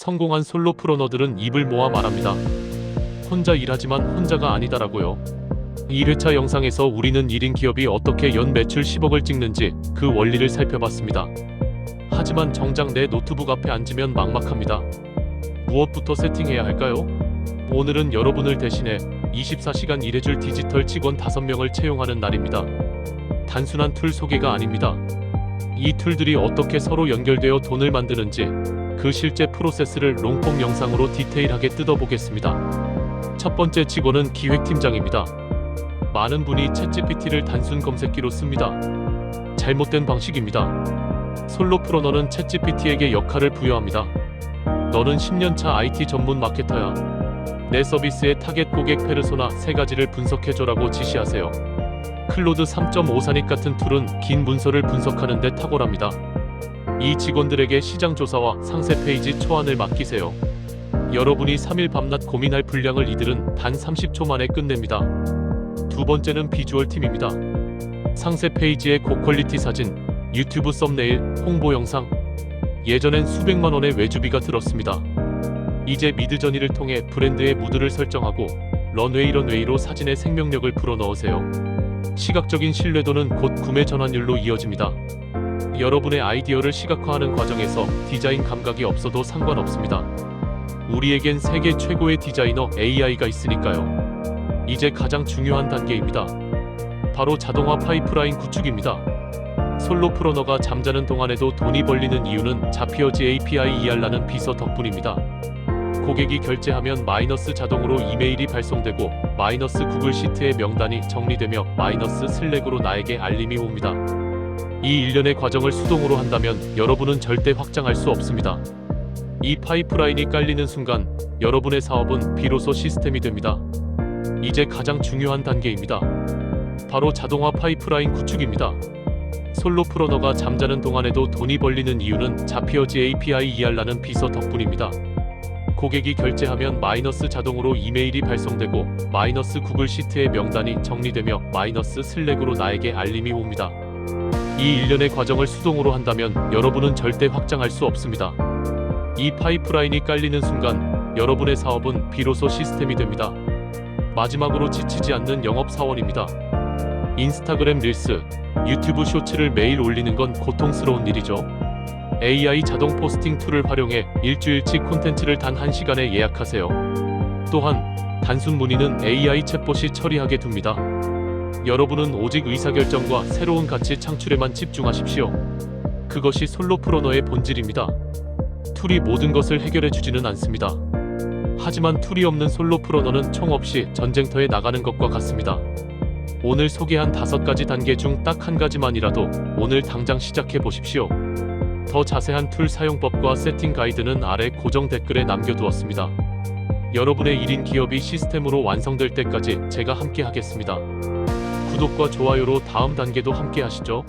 성공한 솔로 프로너들은 입을 모아 말합니다. 혼자 일하지만 혼자가 아니다라고요. 1회차 영상에서 우리는 1인 기업이 어떻게 연 매출 10억을 찍는지 그 원리를 살펴봤습니다. 하지만 정작 내 노트북 앞에 앉으면 막막합니다. 무엇부터 세팅해야 할까요? 오늘은 여러분을 대신해 24시간 일해줄 디지털 직원 5명을 채용하는 날입니다. 단순한 툴 소개가 아닙니다. 이 툴들이 어떻게 서로 연결되어 돈을 만드는지 그 실제 프로세스를 롱폼 영상으로 디테일하게 뜯어보겠습니다. 첫 번째 직원은 기획팀장입니다. 많은 분이 챗GPT를 단순 검색기로 씁니다. 잘못된 방식입니다. 솔로 프로너는 챗GPT에게 역할을 부여합니다. 너는 10년차 IT 전문 마케터야. 내 서비스의 타겟 고객 페르소나 세 가지를 분석해줘라고 지시하세요. 클로드 3.5 산익 같은 툴은 긴 문서를 분석하는 데 탁월합니다. 이 직원들에게 시장 조사와 상세 페이지 초안을 맡기세요. 여러분이 3일 밤낮 고민할 분량을 이들은 단 30초 만에 끝냅니다. 두 번째는 비주얼 팀입니다. 상세 페이지의 고퀄리티 사진, 유튜브 썸네일, 홍보 영상. 예전엔 수백만 원의 외주비가 들었습니다. 이제 미드저니를 통해 브랜드의 무드를 설정하고 런웨이 런웨이로 사진의 생명력을 불어넣으세요. 시각적인 신뢰도는 곧 구매 전환율로 이어집니다. 여러분의 아이디어를 시각화하는 과정에서 디자인 감각이 없어도 상관없습니다. 우리에겐 세계 최고의 디자이너 AI가 있으니까요. 이제 가장 중요한 단계입니다. 바로 자동화 파이프라인 구축입니다. 솔로 프로너가 잠자는 동안에도 돈이 벌리는 이유는 자피어지 API ER라는 비서 덕분입니다. 고객이 결제하면 마이너스 자동으로 이메일이 발송되고 마이너스 구글 시트의 명단이 정리되며 마이너스 슬랙으로 나에게 알림이 옵니다. 이 일련의 과정을 수동으로 한다면 여러분은 절대 확장할 수 없습니다. 이 파이프라인이 깔리는 순간 여러분의 사업은 비로소 시스템이 됩니다. 이제 가장 중요한 단계입니다. 바로 자동화 파이프라인 구축입니다. 솔로 프로너가 잠자는 동안에도 돈이 벌리는 이유는 자피어지 API ER라는 비서 덕분입니다. 고객이 결제하면 마이너스 자동으로 이메일이 발송되고 마이너스 구글 시트의 명단이 정리되며 마이너스 슬랙으로 나에게 알림이 옵니다. 이 일련의 과정을 수동으로 한다면 여러분은 절대 확장할 수 없습니다. 이 파이프라인이 깔리는 순간 여러분의 사업은 비로소 시스템이 됩니다. 마지막으로 지치지 않는 영업 사원입니다. 인스타그램 릴스, 유튜브 쇼츠를 매일 올리는 건 고통스러운 일이죠. AI 자동 포스팅 툴을 활용해 일주일치 콘텐츠를 단 1시간에 예약하세요. 또한 단순 문의는 AI 챗봇이 처리하게 둡니다. 여러분은 오직 의사결정과 새로운 가치 창출에만 집중하십시오. 그것이 솔로 프로너의 본질입니다. 툴이 모든 것을 해결해 주지는 않습니다. 하지만 툴이 없는 솔로 프로너는 총 없이 전쟁터에 나가는 것과 같습니다. 오늘 소개한 다섯 가지 단계 중 딱 한 가지만이라도 오늘 당장 시작해 보십시오. 더 자세한 툴 사용법과 세팅 가이드는 아래 고정 댓글에 남겨두었습니다. 여러분의 1인 기업이 시스템으로 완성될 때까지 제가 함께 하겠습니다. 구독과 좋아요로 다음 단계도 함께 하시죠.